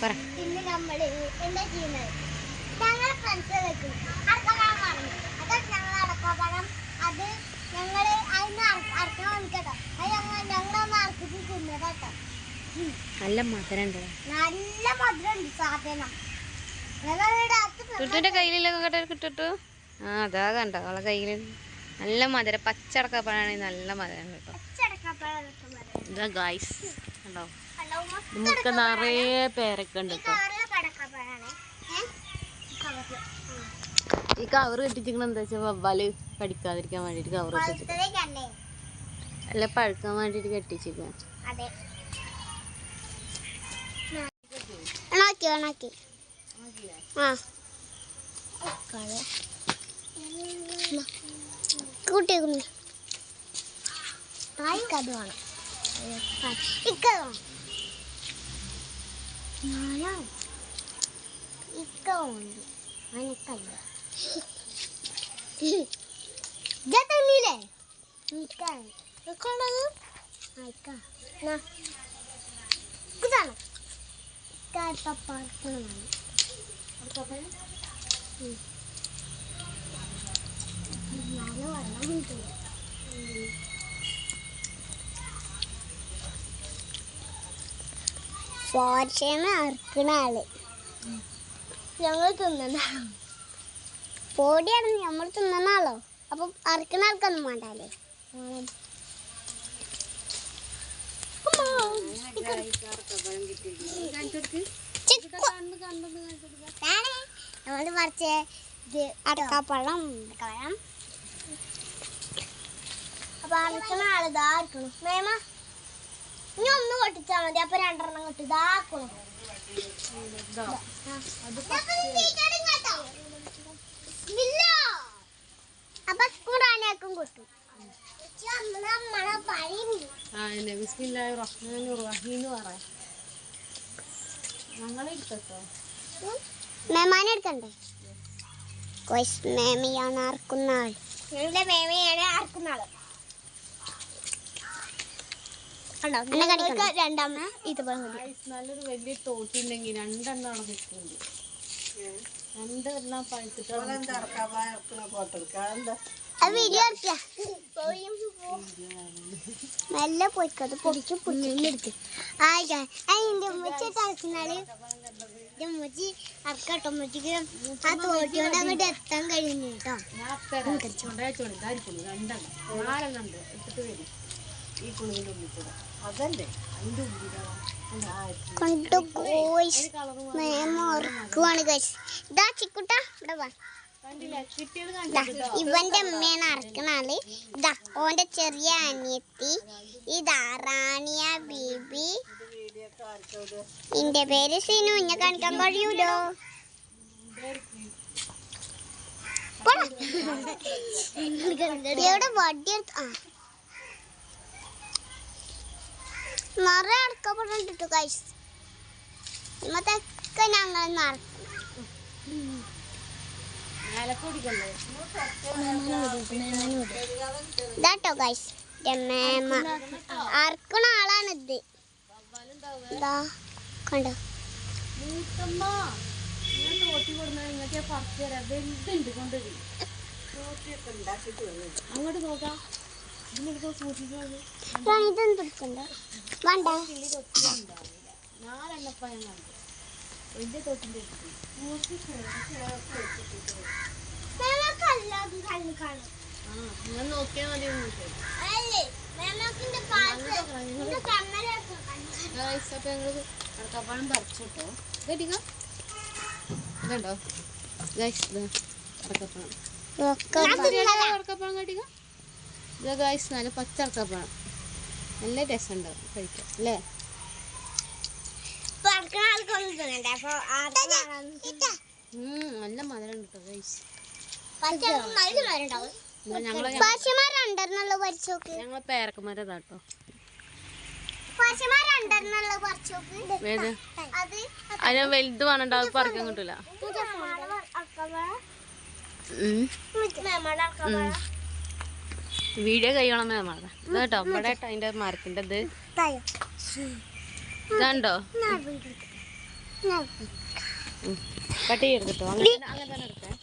പറ. ഇന്ന് നമ്മൾ എന്താ ചെയ്യുന്നത്? ഞങ്ങളെ ഫ്രണ്ട്സ് വെക്കും. അടക്കപ്പഴം പറഞ്ഞു. അത് ഞങ്ങൾ അടക്കപ്പഴം അത് ഞങ്ങൾ അതിന് അടക്കാൻ വന്നിട്ടോ അത് ഞങ്ങൾ ഞങ്ങളൊന്ന് അടക്കിച്ച് തിന്നത് കേട്ടോ നല്ല മധുരം ഉണ്ട് നല്ല സാധനം. ടുട്ടുവിന്റെ കേട്ടോ കിട്ടുട്ടു? ആ അതാ കണ്ടോ. അവളെ കയ്യിൽ നല്ല മധുരം. പച്ചടക്കപ്പഴാണെങ്കിൽ നല്ല മധുരം. കേട്ടോ ഇതാ ഗായ്സ് കണ്ടോ? നമുക്ക് നിറയെ പേരൊക്കെ ഈ കവർ കെട്ടിച്ചിരിക്കണ എന്താ വെച്ചാൽ വവ്വാൽ കടിക്കാതിരിക്കാൻ വേണ്ടിട്ട് കവർ അല്ല പഴുക്കാൻ വേണ്ടിട്ട് കെട്ടിച്ചിരിക്കാൻ അതെ ഉണാക്കി. ആ. കൂട്ടിയേക്കുന്നു ഇക്കത് 나랑 이거 언니 아니까 요. 자탄이 래. 니 까. 이거는 아이 까. 나 그잖 아. 이까 아빠 그러 면. 아빠 배? 응. 나는 완전 힘들 어. 응. അറക്കണ ആൾ. ഞങ്ങൾ തിന്നണ പൊടിയാണ് നമ്മൾ തിന്നണ ആളോ? അപ്പൊ അറക്കണ ആൾക്കൊന്നും വേണ്ടല്ലേ നമ്മൾ പറിച്ചേ ഇത് അടക്കാപ്പഴം. അടക്കാപ്പഴം. അപ്പൊ അറക്കണ ആൾ ഇതാക്കണം മേമ. ഇനി ഒന്ന് പൊട്ടിച്ചാ മതി. അപ്പൊ രണ്ടെണ്ണം കിട്ടും. ഇതാക്കണം അപ്പൊ ഖുറാനേക്കും കിട്ടും. മേമാനെ എടുക്കണ്ടേ? കൊയ്സ് മേമയാണ് ആർക്കുന്ന ആൾ ഞങ്ങളുടെ മേമയാണ് ആർക്കുന്ന ആൾ രണ്ടാമ ഇതുപോലെ നല്ലൊരു വലിയ തോട്ടിണ്ടെങ്കിൽ രണ്ടെണ്ണമാണ് കിട്ടുന്നത് രണ്ടെണ്ണം പഴുത്തിട്ട് വീഡിയോ നല്ല പൊയ്ക്കത് പൊടിച്ച് പൊടിച്ചെടുത്ത് ആയിട്ടാ അതിന്റെ ഉമ്മച്ചി അറക്കട്ടോ. ഉമ്മച്ചിക്ക് ആ തോട്ടിയോട് അങ്ങോട്ട് എത്താൻ കഴിഞ്ഞു കേട്ടോ ഈ കുളിവിന്റെ ഉള്ളിൽ കൂടെ. അതല്ലേ? അതിന്റെ ഉള്ളിലാണ് കൊണ്ട് കോയ്സ് മേമ ഉറക്കുവാണ് ഇതാ ചിക്കുട്ട ഇവിടെ വാ. ഇവന്റെ അമ്മയാണ് അറക്കണ ഇതാ ഓന്റെ ചെറിയ അനിയത്തി ഇതാ റാണിയ ബീബി. എന്റെ പേര് സിനു. ഇന്നെ കാണിക്കാൻ കഴിയൂലോ. എവിടെ വടിയെടുത്ത്? ആ. നിറയെ അടക്കപ്പെട്ടിട്ടു കൈസ് ഇന്നത്തൊക്കെ ഞങ്ങൾ നടക്കും ഇതാട്ടോ ഗൈസ് രമേമ ആർക്കണ ആളാണിത് ഇതാ കണ്ടോ? അങ്ങോട്ട് നോക്കാം. നോക്കിയാൽ മതി നിങ്ങൾക്ക് ഗൈസ് അപ്പോൾ ഞങ്ങൾ അടക്കപ്പഴം പറിച്ചു കേട്ടോ കേട്ടിക്ക ഇതുണ്ടോ അടക്കപ്പഴം കേട്ടിക്ക? ഇത് ഗൈസ് നല്ല പച്ച അടക്കപ്പഴം നല്ല രസമുണ്ടാവും കഴിക്കാം അല്ലേ? നല്ല മധുരം ഉണ്ട് കേട്ടോ ഗൈസ് ഞങ്ങളെ പശുമാരുണ്ടെന്നുള്ള പറിച്ചോക്ക് ഞങ്ങളെ പേരക്കന്മാരതാ കേട്ടോ. പറിച്ചോക്ക് ഏത്? അത് അതിന് വലുത് വേണണ്ട? അത് പറിക്കാൻ കിട്ടൂല. വീഡിയോ കഴിയണം മേമാണ് ഇത് കേട്ടോ ഇവിടെ അതിന്റെ മരത്തിന്റെ ഇത്. ഇതാണ്ടോ കട്ട് ചെയ്യരുത് കേട്ടോ അങ്ങനെ അങ്ങനെ തന്നെ എടുക്കണം